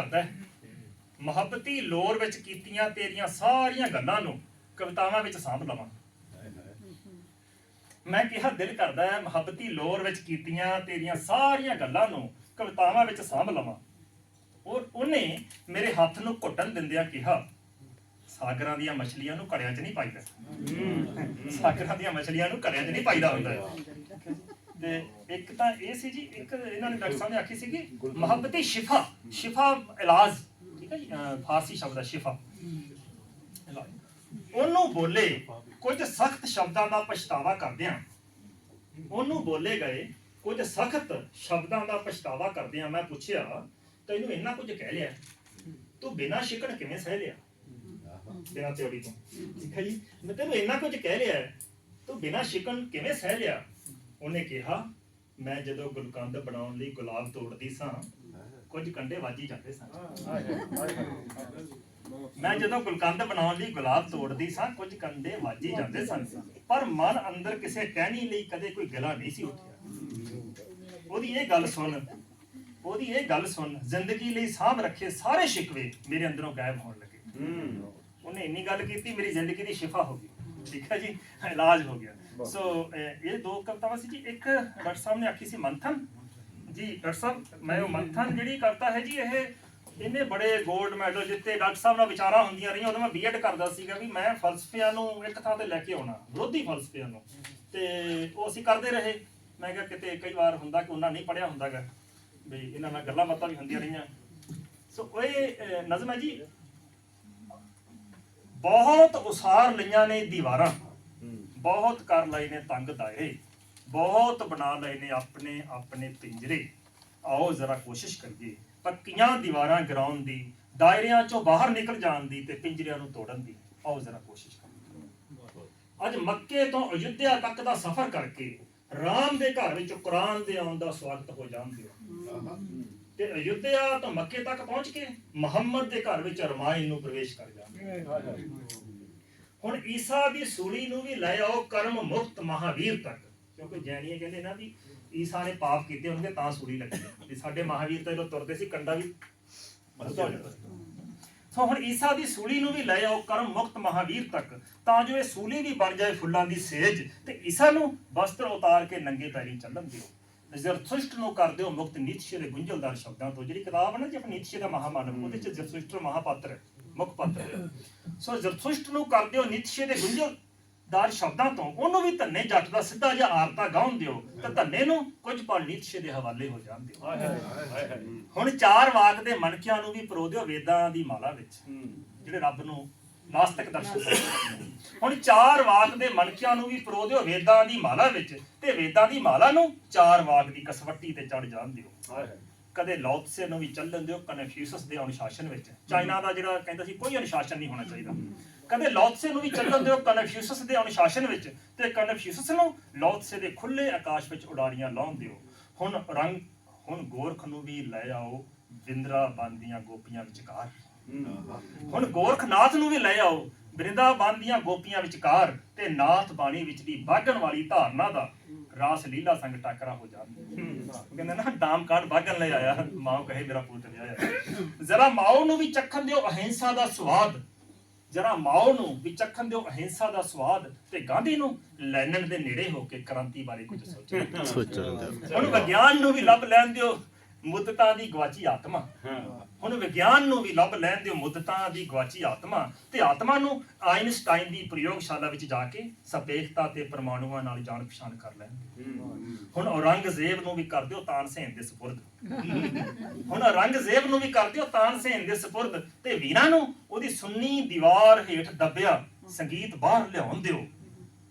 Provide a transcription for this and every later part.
ਕਰਦਾ ਹੈ। ਮੁਹੱਬਤੀ ਲੋਰ ਵਿੱਚ ਕੀਤੀਆਂ ਤੇਰੀਆਂ ਸਾਰੀਆਂ ਗੱਲਾਂ ਨੂੰ ਕਵਿਤਾਵਾਂ ਵਿੱਚ ਸਾਂਭ ਲਵਾਂ ਮੈਂ ਕਿਹਾ ਦਿਲ ਕਰਦਾ ਹੈ ਮੁਹੱਬਤੀ ਲੋਰ ਵਿੱਚ ਕੀਤੀਆਂ ਤੇਰੀਆਂ ਸਾਰੀਆਂ ਗੱਲਾਂ ਨੂੰ ਕਵਿਤਾਵਾਂ ਵਿੱਚ ਸਾਂਭ ਲਵਾਂ। ਔਰ ਉਹਨੇ ਮੇਰੇ ਹੱਥ ਨੂੰ ਘੁੱਟਣ ਦਿੰਦਿਆਂ ਕਿਹਾ ਸਾਗਰਾਂ ਦੀਆਂ ਮਛਲੀਆਂ ਨੂੰ ਘੜਿਆਂ 'ਚ ਨਹੀਂ ਪਾਈਦਾ। ਸਾਗਰਾਂ ਦੀਆਂ ਮਛਲੀਆਂ ਨੂੰ ਘੜਿਆਂ 'ਚ ਨਹੀਂ ਪਾਈਦਾ ਹੁੰਦਾ। ਤੇ ਇੱਕ ਤਾਂ ਇਹ ਸੀ ਜੀ ਇੱਕ ਇਹਨਾਂ ਨੇ ਡਾਕਟਰ ਸਾਹਿਬ ਨੇ ਆਖੀ ਸੀ ਕਿ ਮੁਹੱਬਤੀ ਸ਼ਿਫਾ ਸ਼ਿਫਾ ਇਲਾਜ ਠੀਕ ਹੈ ਜੀ ਫਾਰਸੀ ਸ਼ਬਦ ਹੈ ਸ਼ਿਫਾ। ਉਹਨੂੰ ਬੋਲੇ ਕੁਝ ਸਖਤ ਸ਼ਬਦਾਂ ਦਾ ਪਛਤਾਵਾ ਕਰਦਿਆਂ ਉਹਨੂੰ ਬੋਲੇ ਗਏ ਕੁਝ ਸਖਤ ਸ਼ਬਦਾਂ ਦਾ ਪਛਤਾਵਾ ਕਰਦਿਆਂ ਮੈਂ ਪੁੱਛਿਆ ਤੈਨੂੰ ਇੰਨਾ ਕੁਝ ਕਹਿ ਲਿਆ ਤੂੰ ਬਿਨਾਂ ਸ਼ਿਕਣ ਕਿਵੇਂ ਸਹਿ ਲਿਆ? ਬਿਨਾਂ ਤਿਉੜੀ ਤੋਂ। ਠੀਕ ਹੈ ਜੀ ਮੈਂ ਤੈਨੂੰ ਇੰਨਾ ਕੁਝ ਕਹਿ ਲਿਆ ਤੂੰ ਬਿਨਾਂ ਸ਼ਿਕਣ ਕਿਵੇਂ ਸਹਿ ਲਿਆ? ਉਹਨੇ ਕਿਹਾ ਮੈਂ ਜਦੋਂ ਗੁਲਕੰਦ ਬਣਾਉਣ ਲਈ ਗੁਲਾਬ ਤੋੜਦੀ ਸਾਂ ਕੁਝ ਕੰਡੇ ਵਾਜੀ ਜਾਂਦੇ ਸਨ ਮੈਂ ਜਦੋਂ ਗੁਲਕੰਦ ਬਣਾਉਣ ਲਈ ਗੁਲਾਬ ਤੋੜਦੀ ਸਾਂ ਕੁਝ ਕੰਡੇ ਵਾਜੀ ਜਾਂਦੇ ਸਨ। ਪਰ ਮਨ ਅੰਦਰ ਕਿਸੇ ਟਹਿਣੀ ਲਈ ਕਦੇ ਕੋਈ ਗਲਾ ਨਹੀਂ ਸੀ ਉੱਠਿਆ। ਉਹਦੀ ਇਹ ਗੱਲ ਸੁਣ ਉਹਦੀ ਇਹ ਗੱਲ ਸੁਣ ਜ਼ਿੰਦਗੀ ਲਈ ਸਾਂਭ ਰੱਖੇ ਸਾਰੇ ਸ਼ਿਕਵੇ ਮੇਰੇ ਅੰਦਰੋਂ ਗਾਇਬ ਹੋਣ ਲੱਗੇ। ਉਹਨੇ ਇੰਨੀ ਗੱਲ ਕੀਤੀ ਮੇਰੀ ਜ਼ਿੰਦਗੀ ਦੀ ਸ਼ਿਫਾ ਹੋ ਗਈ। ਠੀਕ ਹੈ ਜੀ ਇਲਾਜ ਹੋ ਗਿਆ। ਸੋ ਇਹ ਦੋ ਕਵਿਤਾਵਾਂ ਸੀ ਜੀ ਇੱਕ ਡਾਕਟਰ ਸਾਹਿਬ ਨੇ ਆਖੀ ਸੀ ਮੰਥਨ। ਜੀ ਡਾਕਟਰ ਸਾਹਿਬ ਮੈਂ ਉਹ ਮੰਥਨ ਜਿਹੜੀ ਕਵਿਤਾ ਹੈ ਜੀ ਇਹ ਇਹਨੇ ਬੜੇ 골ਡ ਮੈਡਲ ਜਿੱਤੇ ਡਾਕਟਰ ਸਾਹਿਬ ਨਾਲ ਵਿਚਾਰਾਂ ਹੁੰਦੀਆਂ ਰਹੀਆਂ ਉਦੋਂ ਮੈਂ ਬੀਐਡ ਕਰਦਾ ਸੀਗਾ ਵੀ ਮੈਂ ਫਲਸਫਿਆਂ ਨੂੰ ਇੱਕ ਥਾਂ ਤੇ ਲੈ ਕੇ ਆਉਣਾ ਵਿਰੋਧੀ ਫਲਸਫਿਆਂ ਨੂੰ। ਤੇ ਉਹ ਅਸੀਂ ਕਰਦੇ ਰਹੇ। ਮੈਂ ਕਿਹਾ ਕਿਤੇ ਕਈ ਵਾਰ ਹੁੰਦਾ ਕਿ ਉਹਨਾਂ ਨਹੀਂ ਪੜਿਆ ਹੁੰਦਾਗਾ ਵੀ ਇਹਨਾਂ ਨਾਲ ਗੱਲਾਂ ਬਾਤਾਂ ਵੀ ਹੁੰਦੀਆਂ ਰਹੀਆਂ। ਸੋ ਇਹ ਨਜ਼ਮ ਹੈ ਜੀ ਬਹੁਤ ਉਸਾਰ ਲਈਆਂ ਨੇ ਦੀਵਾਰਾਂ। ਬਹੁਤ ਕਰ ਲਏ ਨੇ ਤੰਗ ਦਾਇਰੇ ਬਹੁਤ ਬਣਾ ਲਏ ਨੇ ਆਪਣੇ ਆਪਣੇ ਪਿੰਜਰੇ। ਆਓ ਜ਼ਰਾ ਕੋਸ਼ਿਸ਼ ਕਰੀਏ ਪੱਕੀਆਂ ਦੀਵਾਰਾਂ ਗਿਰਾਉਣ ਦੀ ਦਾਇਰਿਆਂ ਚੋਂ ਬਾਹਰ ਨਿਕਲ ਜਾਣ ਦੀ ਤੇ ਪਿੰਜਰਿਆਂ ਨੂੰ ਤੋੜਨ ਦੀ। ਆਓ ਜ਼ਰਾ ਕੋਸ਼ਿਸ਼ ਕਰੀਏ। ਅੱਜ ਮੱਕੇ ਤੋਂ ਅਯੁੱਧਿਆ ਤੱਕ ਦਾ ਸਫ਼ਰ ਕਰਕੇ ਰਾਮ ਦੇ ਘਰ ਵਿੱਚ ਕੁਰਾਨ ਦੇ ਆਉਣ ਦਾ ਸਵਾਗਤ ਹੋ ਜਾਣ ਦਿਓ। ਤੇ ਅਯੁੱਧਿਆ ਤੋਂ ਮੱਕੇ ਤੱਕ ਪਹੁੰਚ ਕੇ ਮੁਹੰਮਦ ਦੇ ਘਰ ਵਿੱਚ ਰਮਾਇਣ ਨੂੰ ਪ੍ਰਵੇਸ਼ ਕਰ ਜਾਣਗੇ ਹੁਣ ਈਸਾ ਦੀ ਸੂਲੀ ਨੂੰ ਵੀ ਲੈ ਆਓ ਕਰਮ ਮੁਕਤ ਮਹਾਵੀਰ ਤੱਕ। ਕਿਉਂਕਿ ਜੈਨੀਏ ਕਹਿੰਦੇ ਨਾ ਵੀ ਈਸਾ ਨੇ ਪਾਪ ਕੀਤੇ ਹੋਣਗੇ ਤਾਂ ਸੂਲੀ ਲੱਗੀ ਤੇ ਸਾਡੇ ਮਹਾਵੀਰ ਤਾਂ ਜਦੋਂ ਤੁਰਦੇ ਸੀ, ਕੰਡਾ ਵੀ ਮਜ਼ਾ ਹੋ ਜਾਂਦਾ ਸੋ ਹੁਣ ਈਸਾ ਦੀ ਸੂਲੀ ਨੂੰ ਵੀ ਲੈ ਆਓ ਕਰਮ ਮੁਕਤ ਮਹਾਵੀਰ ਤੱਕ। ਤਾਂ ਜੋ ਇਹ ਸੂਲੀ ਵੀ ਬਣ ਜਾਏ ਫੁੱਲਾਂ ਦੀ ਸੇਜ ਤੇ ਈਸਾ ਨੂੰ ਵਸਤਰ ਉਤਾਰ ਕੇ ਨੰਗੇ ਪੈਰੀ ਚੱਲਣ ਦਿਓ। ਜ਼ਰਥੁਸ਼ਟ ਨੂੰ ਕਰ ਦਿਓ ਮੁਕਤ ਨੀਤਸ਼ੇ ਦੇ ਗੁੰਝਲਦਾਰ ਸ਼ਬਦਾਂ ਤੋਂ। ਜਿਹੜੀ ਕਿਤਾਬ ਹੈ ਨਾ ਜੀ ਆਪਣੀ ਨੀਤਸ਼ੇ ਦਾ ਮਹਾਮਾਨਵ ਉਹਦੇ ਚ ਜ਼ਰਥੁਸ਼ਟ ਮਹਾਪਾਤਰ ਹੈ ਮੁੱਖ ਪਾਤਰ ਹੈ। ਸੋ ਜ਼ਰਥੁਸ਼ਟ ਨੂੰ ਕਰ ਦਿਓ ਨੀਤਸ਼ੇ ਦੇ ਗੁੰਝਲਦਾਰ ਸ਼ਬਦਾਂ ਤੋਂ ਉਹਨੂੰ ਵੀ ਧੰਨੇ ਜੱਟ ਦਾ ਸਿੱਧਾ ਜਿਹਾ ਆਰਤਾ ਗਾਉਣ ਦਿਓ ਤੇ ਧੰਨੇ ਨੂੰ ਕੁਝ ਪਲ ਨੀਤਸ਼ੇ ਦੇ ਹਵਾਲੇ ਹੋ ਜਾਣ ਦਿਓ। ਹੁਣ ਚਾਰ ਵਾਕ ਦੇ ਮਣਕਿਆਂ ਨੂੰ ਵੀ ਪਰੋ ਦਿਓ ਵੇਦਾਂ ਦੀ ਮਾਲਾ ਵਿੱਚ ਜਿਹੜੇ ਰੱਬ ਨੂੰ ਨਾਸਤਿਕ ਦਰਸ਼ਨ ਕਰਦੇ ਨੇ। ਹੁਣ ਚਾਰ ਵਾਕ ਦੇ ਮਣਕਿਆਂ ਨੂੰ ਵੀ ਪਰੋ ਦਿਓ ਵੇਦਾਂ ਦੀ ਮਾਲਾ ਵਿੱਚ ਤੇ ਵੇਦਾਂ ਦੀ ਮਾਲਾ ਨੂੰ ਚਾਰ ਵਾਕ ਦੀ ਕਸਵੱਟੀ ਤੇ ਚੜ ਜਾਣ ਦਿਓ। ਕਦੇ ਲੌਤਸੇ ਨੂੰ ਵੀ ਚੱਲਣ ਦਿਓ ਕਨਫਿਊਸਸ ਦੇ ਅਨੁਸ਼ਾਸਨ ਵਿੱਚ। ਚਾਈਨਾ ਦਾ ਜਿਹੜਾ ਕਹਿੰਦਾ ਸੀ ਕੋਈ ਅਨੁਸ਼ਾਸਨ ਨਹੀਂ ਹੋਣਾ ਚਾਹੀਦਾ। ਕਦੇ ਲੌਤਸੇ ਨੂੰ ਵੀ ਚੱਲਣ ਦਿਓ ਕਨਫਿਊਸਸ ਦੇ ਅਨੁਸ਼ਾਸਨ ਵਿੱਚ ਤੇ ਕਨਫਿਊਸਸ ਨੂੰ ਲੌਤਸੇ ਦੇ ਖੁੱਲੇ ਆਕਾਸ਼ ਵਿੱਚ ਉਡਾਰੀਆਂ ਲਾਉਣ ਦਿਓ। ਹੁਣ ਰੰਗ ਹੁਣ ਗੋਰਖ ਨੂੰ ਵੀ ਲੈ ਆਓ ਵਿੰਦਰਾਬਨ ਦੀਆਂ ਗੋਪੀਆਂ ਵਿਚਕਾਰ। ਹੁਣ ਗੋਰਖਨਾਥ ਨੂੰ ਵੀ ਲੈ ਆਓ ਬ੍ਰਿੰਦਾਬਨ ਦੀਆਂ ਗੋਪੀਆਂ ਵਿਚਕਾਰ ਤੇ ਨਾਥ ਬਾਣੀ ਵਿੱਚ ਦੀ ਬਾਗਣ ਵਾਲੀ ਧਾਰਨਾ ਦਾ ਰਾਸ ਲੀਲਾ ਸੰਗ ਟਾਕਰਾ ਹੋ ਜਾਂਦੇ ਕਹਿੰਦੇ ਨਾ ਦਾਮ ਕਾਰਡ ਬਾਗਣ ਲੈ ਆਇਆ। ਮਾਂ ਕਹੇ ਮੇਰਾ ਪੁੱਤ ਵਿਆਹਿਆ ਜ਼ਰਾ ਮਾਓ ਨੂੰ ਵੀ ਚੱਖਣ ਦਿਓ ਅਹਿੰਸਾ ਦਾ ਸਵਾਦ। ਜਰਾ ਮਾਓ ਨੂੰ ਵੀ ਚੱਖਣ ਦਿਓ ਅਹਿੰਸਾ ਦਾ ਸਵਾਦ ਤੇ ਗਾਂਧੀ ਨੂੰ ਲੈਨਨ ਦੇ ਨੇੜੇ ਹੋ ਕੇ ਕ੍ਰਾਂਤੀ ਬਾਰੇ ਕੁਝ ਸੋਚੋ। ਸੋਚਣ ਹੁਣ ਵਿਗਿਆਨ ਨੂੰ ਵੀ ਲੱਭ ਲੈਣ ਦਿਓ। ਮੁੱਦਤਾਂ ਦੀ ਗਵਾਚੀ ਆਤਮਾ। ਹੁਣ ਵਿਗਿਆਨ ਨੂੰ ਵੀ ਲੱਭ ਲੈਣ ਦਿਓ ਮੁੱਦਤਾਂ ਦੀ ਗਵਾਚੀ ਆਤਮਾ ਤੇ ਆਤਮਾ ਨੂੰ ਆਇਨਸਟਾਈਨ ਦੀ ਪ੍ਰਯੋਗਸ਼ਾਲਾ ਵਿੱਚ ਜਾ ਕੇ ਸਪੇਖਤਾ ਤੇ ਪਰਮਾਣੂਆਂ ਨਾਲ ਜਾਣ ਪਛਾਣ ਕਰ ਲੈਣ ਹੁਣ ਔਰੰਗਜ਼ੇਬ ਨੂੰ ਵੀ ਕਰ ਦਿਓ ਤਾਨਸੇਨ ਦੇ ਸਪੁਰਦ। ਹੁਣ ਔਰੰਗਜ਼ੇਬ ਨੂੰ ਵੀ ਕਰ ਦਿਓ ਤਾਨਸੇਨ ਦੇ ਸਪੁਰਦ ਤੇ ਵੀਰਾਂ ਨੂੰ ਉਹਦੀ ਸੁੰਨੀ ਦੀਵਾਰ ਹੇਠ ਦੱਬਿਆ ਸੰਗੀਤ ਬਾਹਰ ਲਿਆਉਣ ਦਿਓ।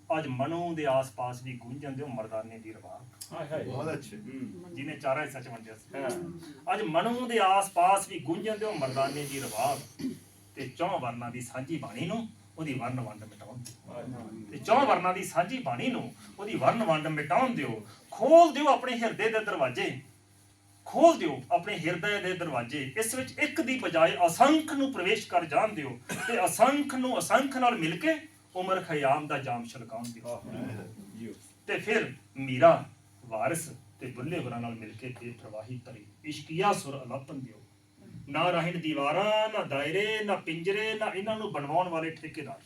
ਅੱਜ ਮਨੂ ਦੇ ਆਸ-ਪਾਸ ਵੀ ਗੂੰਜਣ ਦਿਓ ਮਰਦਾਨੇ ਦੀ ਰਵਾਬ ਬਹੁਤ ਅੱਛੇ। ਜਿਹਨੇ ਚਾਰਾ ਹਿੱਸਾ ਚ ਵੰਡਿਆ ਸੀ। ਅੱਜ ਮਨੂ ਦੇ ਆਸ-ਪਾਸ ਵੀ ਗੂੰਜਣ ਦਿਓ ਮਰਦਾਨੇ ਦੀ ਰਵਾਬ। ਤੇ ਚੌਂ ਵਰਨਾਂ ਦੀ ਸਾਂਝੀ ਬਾਣੀ ਨੂੰ ਉਹਦੀ ਵਰਨ ਵੰਡ ਮਿਟਾਉਣ ਤੇ ਚੌਂ ਵਰਨਾਂ ਦੀ ਸਾਂਝੀ ਬਾਣੀ ਨੂੰ ਉਹਦੀ ਵਰਨ ਵੰਡ ਮਿਟਾਉਣ ਦਿਓ। ਖੋਲ ਦਿਓ ਆਪਣੇ ਹਿਰਦੇ ਦੇ ਦਰਵਾਜ਼ੇ। ਖੋਲ ਦਿਓ ਆਪਣੇ ਹਿਰਦੇ ਦੇ ਦਰਵਾਜ਼ੇ। ਇਸ ਵਿੱਚ ਇੱਕ ਦੀ ਬਜਾਏ ਅਸੰਖ ਨੂੰ ਪ੍ਰਵੇਸ਼ ਕਰ ਜਾਣ ਦਿਓ। ਤੇ ਅਸੰਖ ਨੂੰ ਅਸੰਖ ਨਾਲ ਮਿਲ ਕੇ ਉਮਰ ਖਯਾਮ ਦਾ ਜਾਮ ਛਲਕਾਉਣ ਦਿਓ। ਤੇ ਫਿਰ ਮੀਰਾ ਵਾਰਿਸ ਤੇ ਬੁੱਲੇ ਹੋਰਾਂ ਨਾਲ ਮਿਲ ਕੇ ਬੇਪਰਵਾਹੀ ਤਰੀ ਇਸ਼ਕੀਆ ਸੁਰ ਅਲਾਪਨ ਦਿਓ। ਨਾ ਰਹਿਣ ਦੀਵਾਰਾਂ ਨਾ ਦਾਇਰੇ ਨਾ ਪਿੰਜਰੇ ਨਾ ਇਹਨਾਂ ਨੂੰ ਬਣਵਾਉਣ ਵਾਲੇ ਠੇਕੇਦਾਰ।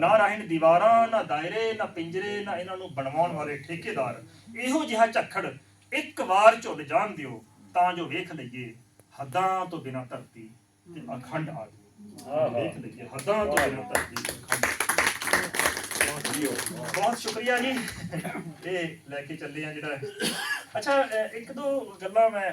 ਨਾ ਰਹਿਣ ਦੀਵਾਰਾਂ ਨਾ ਦਾਇਰੇ ਨਾ ਪਿੰਜਰੇ ਨਾ ਇਹਨਾਂ ਨੂੰ ਬਣਵਾਉਣ ਵਾਲੇ ਠੇਕੇਦਾਰ। ਇਹੋ ਜਿਹਾ ਝੱਖੜ ਇੱਕ ਵਾਰ ਝੁੱਲ ਜਾਣ ਦਿਓ ਤਾਂ ਜੋ ਵੇਖ ਲਈਏ ਹੱਦਾਂ ਤੋਂ ਬਿਨਾਂ ਧਰਤੀ ਤੇ ਅਖੰਡ ਆ ਜਾਓ ਵੇਖ ਲਈਏ ਹੱਦਾਂ ਤੋਂ ਬਿਨਾਂ ਧਰਤੀ ਤੇ ਅਖੰਡ ਬਹੁਤ ਸ਼ੁਕਰੀਆ ਜੀ। ਇਹ ਲੈ ਕੇ ਚੱਲੇ ਆ ਜਿਹੜਾ। ਅੱਛਾ ਅ, ਇੱਕ ਦੋ ਗੱਲਾਂ ਮੈਂ